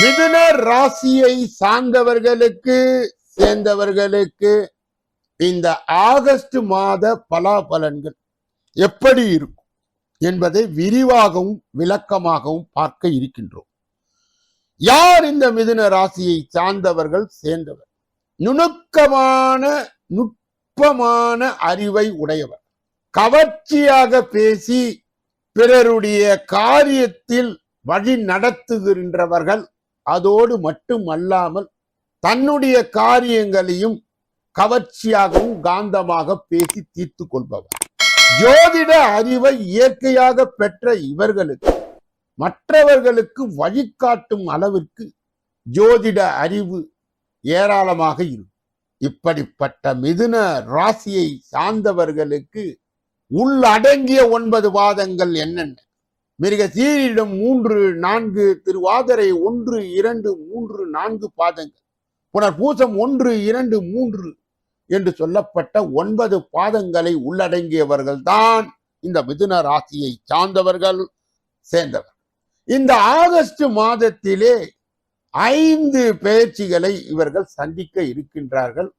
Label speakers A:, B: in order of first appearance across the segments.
A: மிதுன ராசியை சார்ந்தவர்களுக்கு சேர்ந்தவர்களுக்கு இந்த ஆகஸ்ட் மாத பலாபலன்கள் எப்படி இருக்கும் என்பதை விரிவாகவும் விளக்கமாகவும் பார்க்க இருக்கின்றோம். யார் இந்த மிதுன ராசியை சார்ந்தவர்கள் சேர்ந்தவர்? நுணுக்கமான நுட்பமான அறிவை உடையவர். கவர்ச்சியாக பேசி பிறருடைய காரியத்தில் வழி நடத்துகின்றவர்கள் அதோடு மட்டுமல்லாமல் தன்னுடைய காரியங்களையும் கவர்ச்சியாகவும் காந்தமாக பேசி தீர்த்து கொள்பவர். ஜோதிட அறிவை இயற்கையாக பெற்ற இவர்களுக்கு மற்றவர்களுக்கு வழிகாட்டும் அளவிற்கு ஜோதிட அறிவு ஏராளமாக இருக்கும். இப்படிப்பட்ட மிதுன ராசியை சார்ந்தவர்களுக்கு உள்ளடங்கிய ஒன்பது வாதங்கள் என்னென்ன? மிருக சீரிடம் மூன்று நான்கு திருவாதிரை ஒன்று இரண்டு மூன்று நான்கு பாதங்கள். புனர் பூசம் ஒன்று இரண்டு மூன்று என்று சொல்லப்பட்ட ஒன்பது பாதங்களை உள்ளடங்கியவர்கள்தான் இந்த மிதுன ராசியை சார்ந்தவர்கள் சேர்ந்தவர். இந்த ஆகஸ்ட் மாதத்திலே ஐந்து பெயர்ச்சிகளை இவர்கள் சந்திக்க இருக்கின்றார்கள்.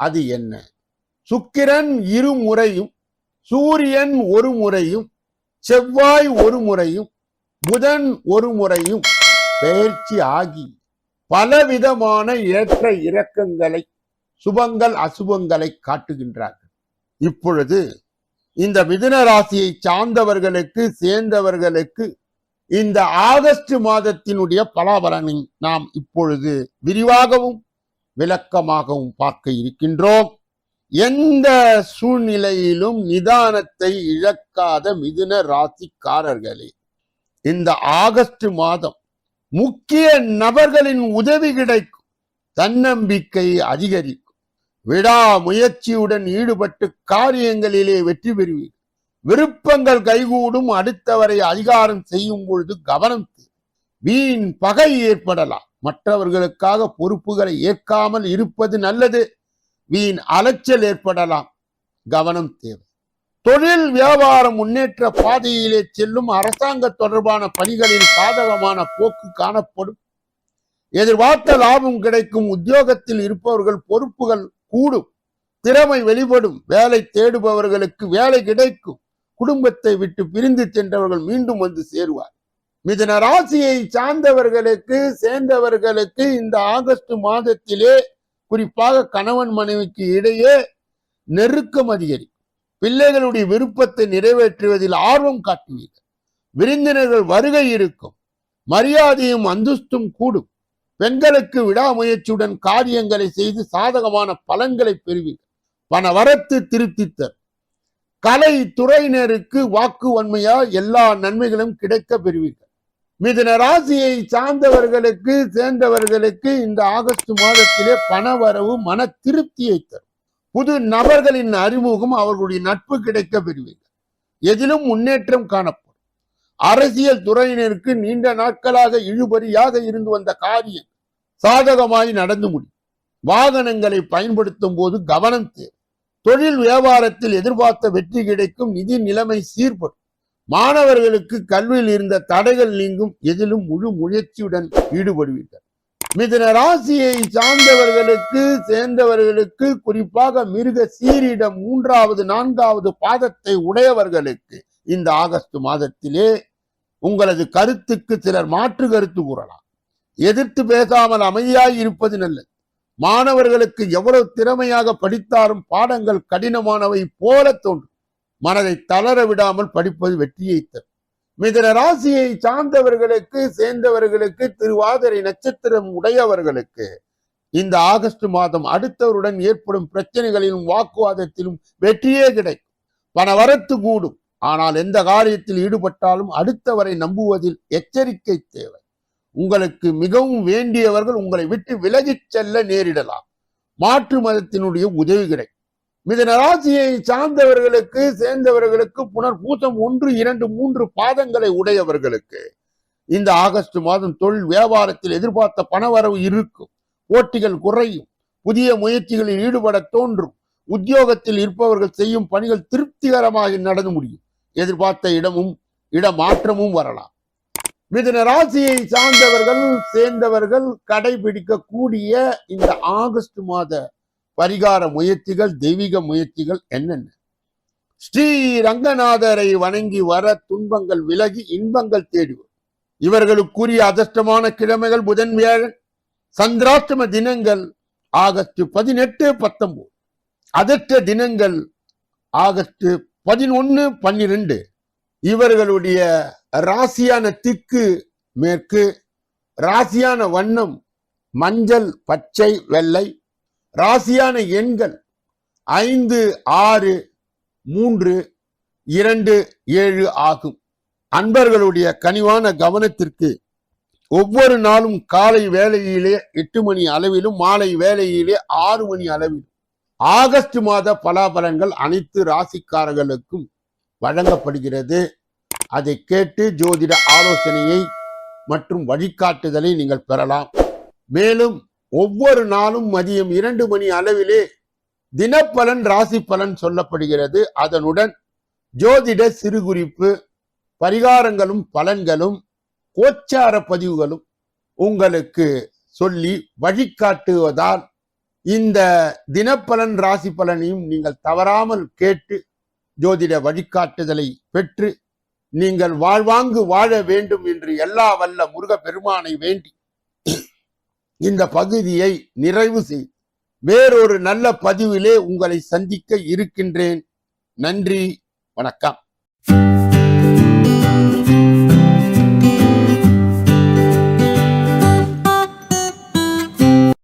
A: அது என்ன? சுக்கிரன் இருமுறையும் சூரியன் ஒரு முறையும் செவ்வாய் ஒரு முறையும் புதன் ஒரு முறையும் பயிற்சி ஆகி பலவிதமான ஏற்ற இறக்கங்களை சுபங்கள் அசுபங்களை காட்டுகின்றார்கள். இப்பொழுது இந்த மிதுன ராசியை சார்ந்தவர்களுக்கு சேர்ந்தவர்களுக்கு இந்த ஆகஸ்ட் மாதத்தினுடைய பலாபலனை நாம் இப்பொழுது விரிவாகவும் விளக்கமாகவும் பார்க்க இருக்கின்றோம். எந்த சூழ்நிலையிலும் நிதானத்தை இழக்காத மிதுன ராசிக்காரர்களே இந்த ஆகஸ்ட் மாதம் முக்கிய நபர்களின் உதவி கிடைக்கும் தன்னம்பிக்கை அதிகரிக்கும். விடா முயற்சியுடன் ஈடுபட்டு காரியங்களிலே வெற்றி பெறுவீர்கள். விருப்பங்கள் கைகூடும் அடுத்தவரை அதிகாரம் செய்யும் பொழுது கவனம் வீண் பகை ஏற்படலாம். மற்றவர்களுக்காக பொறுப்புகளை ஏற்காமல் இருப்பது நல்லது. வீண் அலைச்சல் ஏற்படலாம். கவனம் தேவை. தொழில் வியாபாரம் முன்னேற்ற பாதையிலே செல்லும் அரசாங்க தொடர்பான பணிகளில் சாதகமான போக்கு காணப்படும். எதிர்பார்த்த லாபம் கிடைக்கும். உத்தியோகத்தில் இருப்பவர்கள் பொறுப்புகள் கூடும். திறமை வெளிப்படும். வேலை தேடுபவர்களுக்கு வேலை கிடைக்கும். குடும்பத்தை விட்டு பிரிந்து சென்றவர்கள் மீண்டும் வந்து சேருவார். மிதன ராசியை சார்ந்தவர்களுக்கு சேர்ந்தவர்களுக்கு இந்த ஆகஸ்ட் மாதத்திலே குறிப்பாக கணவன் மனைவிக்கு இடையே நெருக்கம் அதிகரிக்கும் பிள்ளைகளுடைய விருப்பத்தை நிறைவேற்றுவதில் ஆர்வம் காட்டுவீர்கள். விருந்தினர்கள் வருகை இருக்கும். மரியாதையும் அந்தஸ்தும் கூடும். பெண்களுக்கு விடாமுயற்சியுடன் காரியங்களை செய்து சாதகமான பலன்களை பெறுவீர்கள். பண வரத்து திருப்தித்தர் கலை துறையினருக்கு வாக்கு வன்மையா எல்லா நன்மைகளும் கிடைக்க பெறுவீர்கள். மிதுன ராசியை சார்ந்தவர்களுக்கு சேர்ந்தவர்களுக்கு இந்த ஆகஸ்ட் மாதத்திலே பணவரவு மன திருப்தியை தரும். புது நபர்களின் அறிமுகம் அவர்களுடைய நட்பு கிடைக்க பெறுவீர்கள். எதிலும் முன்னேற்றம் காணப்படும். அரசியல் துறையினருக்கு நீண்ட நாட்களாக இழுபறியாக இருந்து வந்த காரியம் சாதகமாய் நடந்து முடியும். வாகனங்களை பயன்படுத்தும் போது கவனம் தேவை. தொழில் வியாபாரத்தில் எதிர்பார்த்த வெற்றி கிடைக்கும். நிதி நிலைமை சீர்படும். மாணவர்களுக்கு கல்வியில் இருந்த தடைகள் நீங்கும் எதிலும் முழு முயற்சியுடன் ஈடுபடுவீர்கள். மிதன ராசியை சார்ந்தவர்களுக்கு சேர்ந்தவர்களுக்கு குறிப்பாக மிருக சீரிடம் மூன்றாவது நான்காவது பாதத்தை உடையவர்களுக்கு இந்த ஆகஸ்ட் மாதத்திலே உங்களது கருத்துக்கு சிலர் மாற்று கருத்து கூறலாம். எதிர்த்து பேசாமல் அமைதியாய் இருப்பது நல்லது. மாணவர்களுக்கு எவ்வளவு திறமையாக படித்தாலும் பாடங்கள் கடினமானவை போல தோன்றும். மனதை தளர விடாமல் படிப்பது வெற்றியை தரும். மிதன ராசியை சார்ந்தவர்களுக்கு சேர்ந்தவர்களுக்கு திருவாதிரை நட்சத்திரம் உடையவர்களுக்கு இந்த ஆகஸ்ட் மாதம் அடுத்தவருடன் ஏற்படும் பிரச்சனைகளிலும் வாக்குவாதத்திலும் வெற்றியே கிடைக்கும். பண வரத்து கூடும். ஆனால் எந்த காரியத்தில் ஈடுபட்டாலும் அடுத்தவரை நம்புவதில் எச்சரிக்கை தேவை. உங்களுக்கு மிகவும் வேண்டியவர்கள் உங்களை விட்டு விலகிச் செல்ல நேரிடலாம். மாற்று மதத்தினுடைய உதவி கிடைக்கும். மிதன ராசியை சார்ந்தவர்களுக்கு சேர்ந்தவர்களுக்கு புனர்பூசம் ஒன்று இரண்டு மூன்று பாதங்களை உடையவர்களுக்கு இந்த ஆகஸ்ட் மாதம் தொழில் வியாபாரத்தில் எதிர்பார்த்த பணவரவு இருக்கும். போட்டிகள் குறையும். புதிய முயற்சிகளில் ஈடுபட தோன்றும். உத்தியோகத்தில் இருப்பவர்கள் செய்யும் பணிகள் திருப்திகரமாக நடந்து முடியும். எதிர்பார்த்த இடமும் இடமாற்றமும் வரலாம். மிதன ராசியை சார்ந்தவர்கள் சேர்ந்தவர்கள் கடைபிடிக்கக்கூடிய இந்த ஆகஸ்ட் மாத பரிகார முயற்சிகள் தெய்வீக முயற்சிகள் என்னென்ன? ஸ்ரீ ரங்கநாதரை வணங்கி வர துன்பங்கள் விலகி இன்பங்கள் தேடி இவர்களுக்குரிய அதிர்ஷ்டமான கிழமைகள் புதன் வியாழன் சந்திராஷ்டம தினங்கள் ஆகஸ்ட் பதினெட்டு பத்தொன்பது. அதிர்ஷ்ட தினங்கள் ஆகஸ்ட் பதினொன்று பன்னிரெண்டு. இவர்களுடைய ராசியான திக்கு மேற்கு ராசியான வண்ணம் மஞ்சள் பச்சை வெள்ளை ராசியான எண்கள் ஐந்து ஆறு மூன்று இரண்டு ஏழு ஆகும். அன்பர்களுடைய கனிவான கவனத்திற்கு ஒவ்வொரு நாளும் காலை வேலையிலே எட்டு மணி அளவிலும் மாலை வேலையிலே ஆறு மணி அளவிலும். ஆகஸ்ட் மாத பலாபலன்கள் அனைத்து ராசிக்காரர்களுக்கும் வழங்கப்படுகிறது. அதை கேட்டு ஜோதிட ஆலோசனையை மற்றும் வழிகாட்டுதலை நீங்கள் பெறலாம். மேலும் ஒவ்வொரு நாளும் மதியம் இரண்டு மணி அளவிலே தினப்பலன் ராசி பலன் சொல்லப்படுகிறது. அதனுடன் ஜோதிட சிறுகுறிப்பு பரிகாரங்களும் பலன்களும் கோச்சார பதிவுகளும் உங்களுக்கு சொல்லி வழிகாட்டுவதால் இந்த தினப்பலன் ராசி பலனையும் நீங்கள் தவறாமல் கேட்டு ஜோதிட வழிகாட்டுதலை பெற்று நீங்கள் வாழ்வாங்கு வாழ வேண்டும் என்று எல்லா வல்ல முருக பெருமானை வேண்டி இந்த பகுதியை நிறைவு செய். வேறொரு நல்ல பதிவிலே உங்களை சந்திக்க இருக்கின்றேன். நன்றி வணக்கம்.